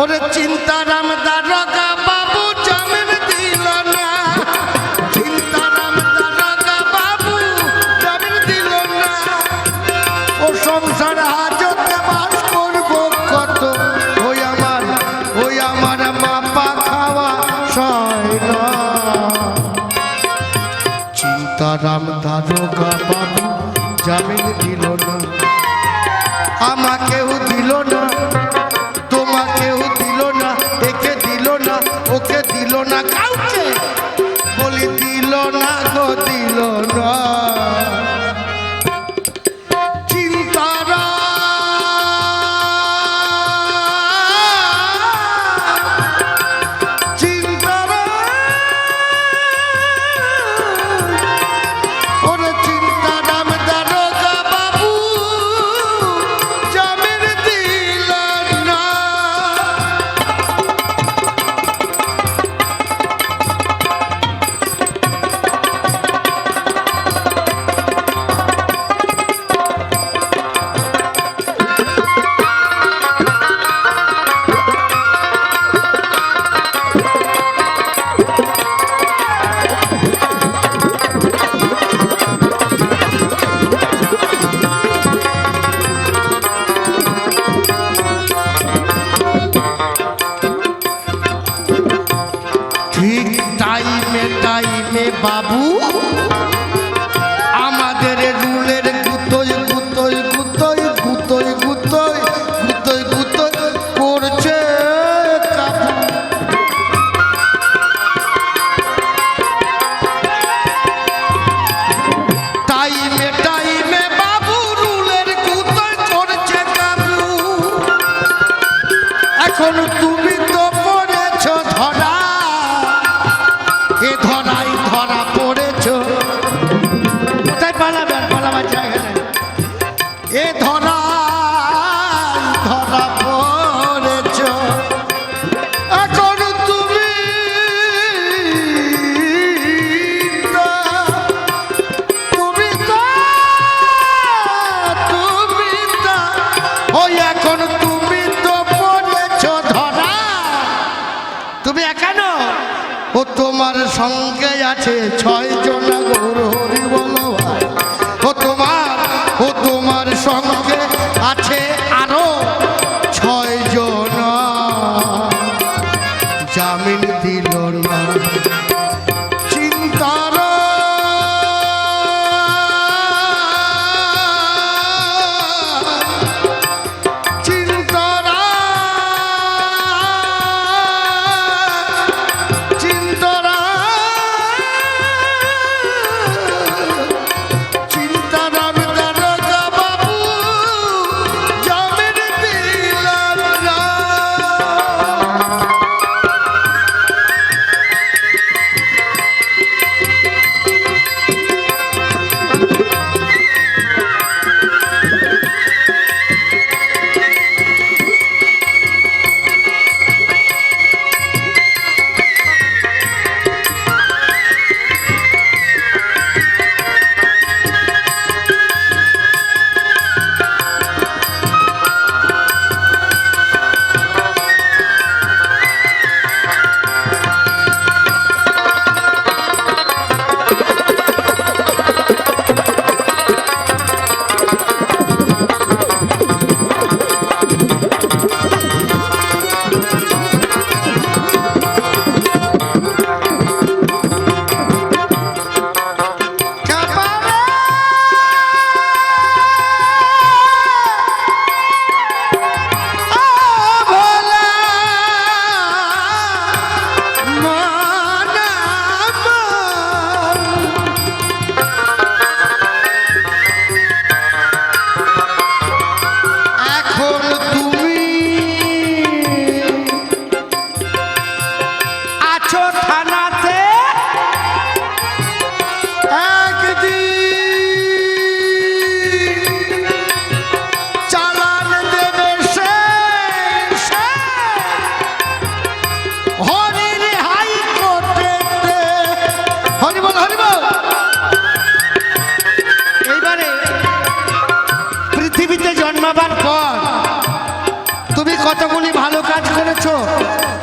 ওরে চিন্তারাম দারগা বাবু জমিন দিল না। চিন্তারাম দারগা বাবু জমিন দিল না। ও সংসার হাত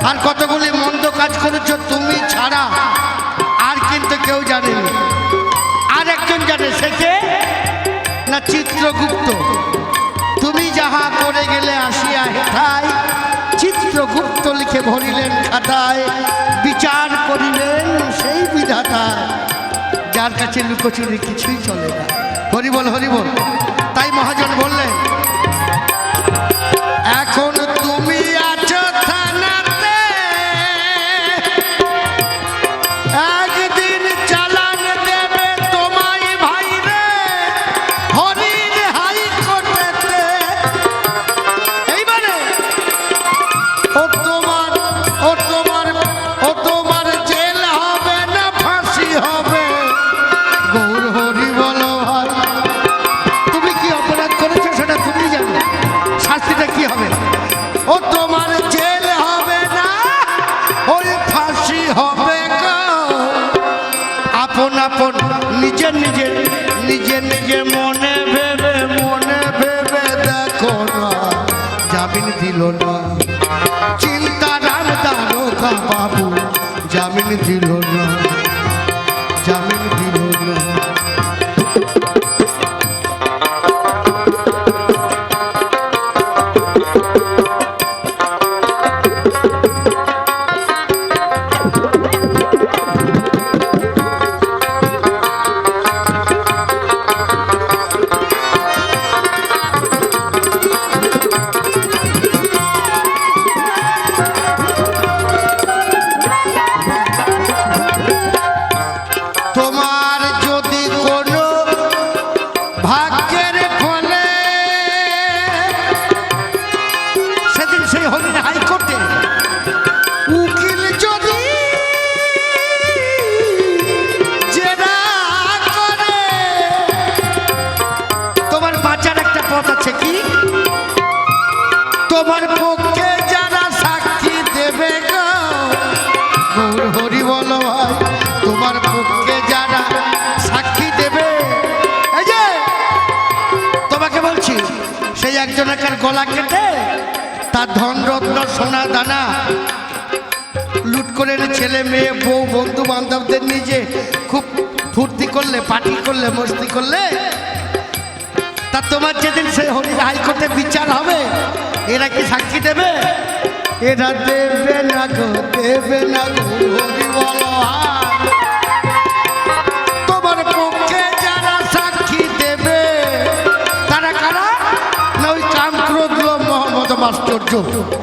আর কতগুলি মন্দ কাজ করেছ তুমি ছাড়া। আর কিন্তু কেউ জানেনি। আর একজন জানে, সে কে? না চিত্রগুপ্ত। তুমি যাহা করে গেলে আসিয়া হেঠায় চিত্রগুপ্ত লিখে ভরিলেন খাতায়, বিচার করিলেন সেই বিধাতা যার কাছে লুকোচুরি কিছুই চলে না। হরিবল হরিবল, তাই মহাজন বললেন দিল না। বলো ভাই তোমার পক্ষে যারা সাক্ষী দেবে। এই যে, তোমাকে বলছি, সেই একজন একার গলা কেটে তার ধন রত্ন সোনা দানা লুট করে ছেলে, মেয়ে, বউ, বন্ধু বান্ধবদের নিজে খুব ফুর্তি করলে, পার্টি করলে, মস্তি করলে, তা তোমার যেদিন সেই হরির হাইকোর্টে বিচার হবে, এরা কি সাক্ষী দেবে? এরা দেবে না গো, দেবে না গো। 特别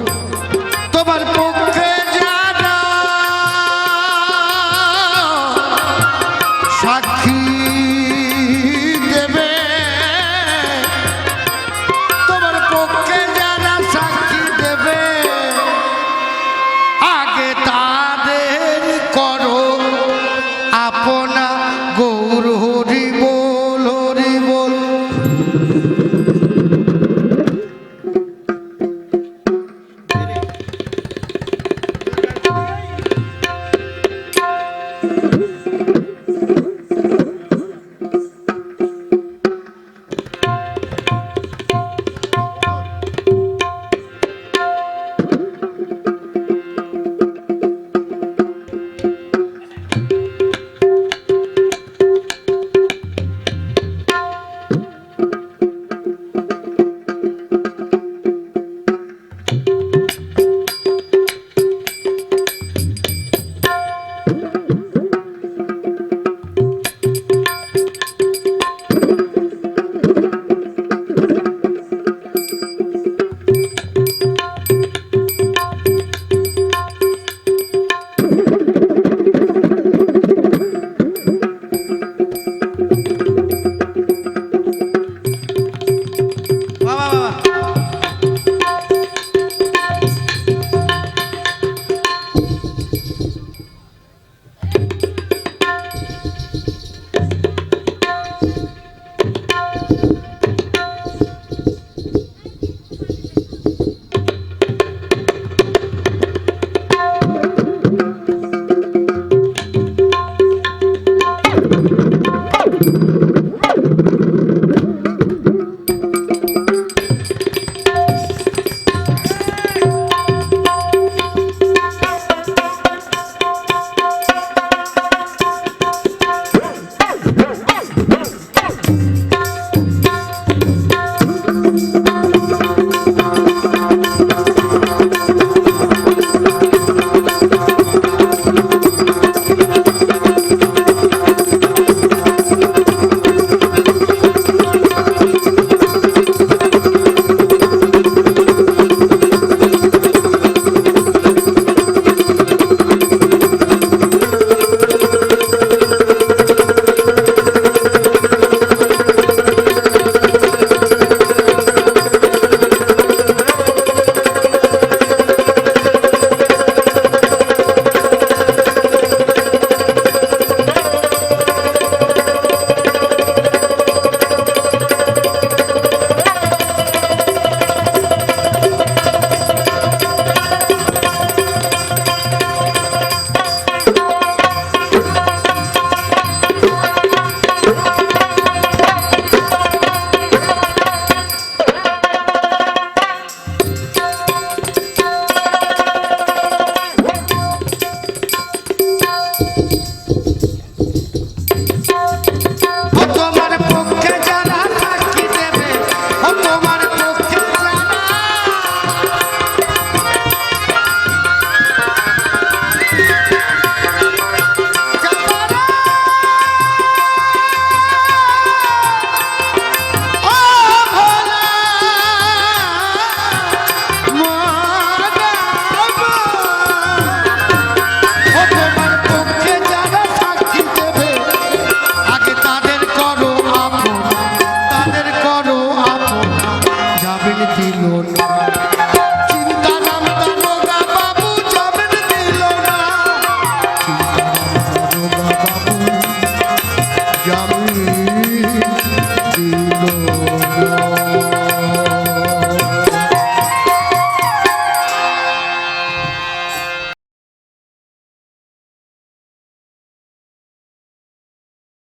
দিও না